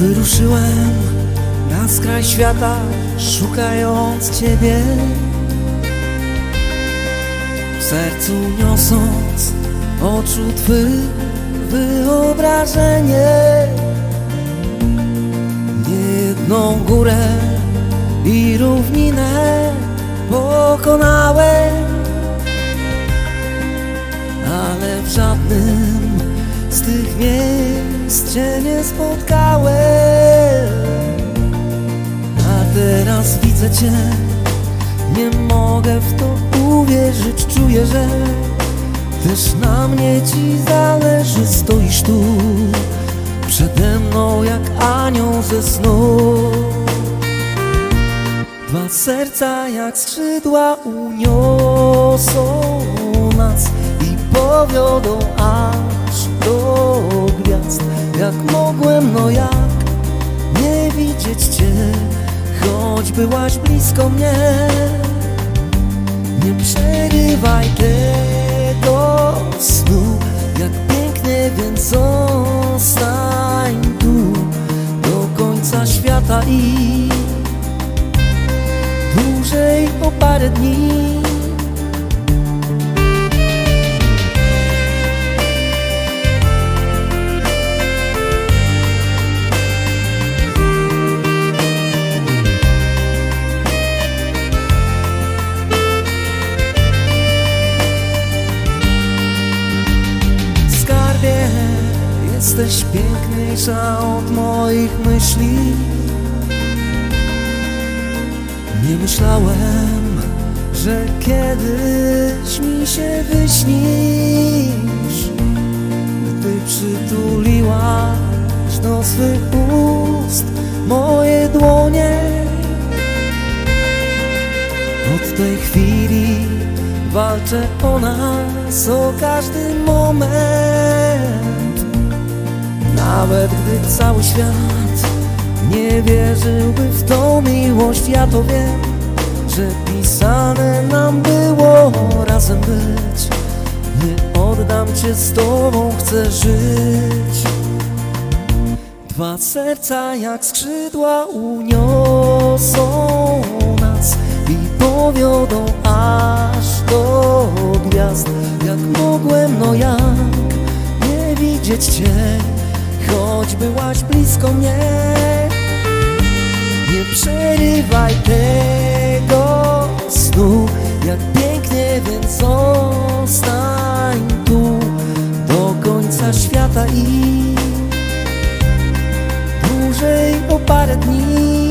Wyruszyłem na skraj świata, szukając Ciebie. W sercu niosąc oczu Twych wyobrażenie. Niejedną górę i równinę pokonałem, ale w żadnym tych miejsc Cię nie spotkałem. A teraz widzę Cię, nie mogę w to uwierzyć, czuję, że też na mnie Ci zależy, stoisz tu przede mną jak anioł ze snu. Dwa serca jak skrzydła uniosą nas i powiodą do gwiazd. Jak mogłem, no jak nie widzieć Cię, choć byłaś blisko mnie. Nie przerywaj tego snu, jak pięknie, więc zostań tu do końca świata i dłużej o parę dni. Jesteś piękniejsza od moich myśli. Nie myślałem, że kiedyś mi się wyśnisz. Gdy przytuliłaś do swych ust moje dłonie. Od tej chwili walczę o nas, o każdy moment Nawet gdy cały świat nie wierzyłby w tą miłość, ja to wiem, że pisane nam było razem być. Nie oddam cię z tobą, chcę żyć. Dwa serca jak skrzydła uniosą nas i powiodą aż do gwiazd. Jak mogłem, no jak nie widzieć cię, choć byłaś blisko mnie. Nie przerywaj tego snu. Jak pięknie, więc zostań tu. Do końca świata i Dłużej o parę dni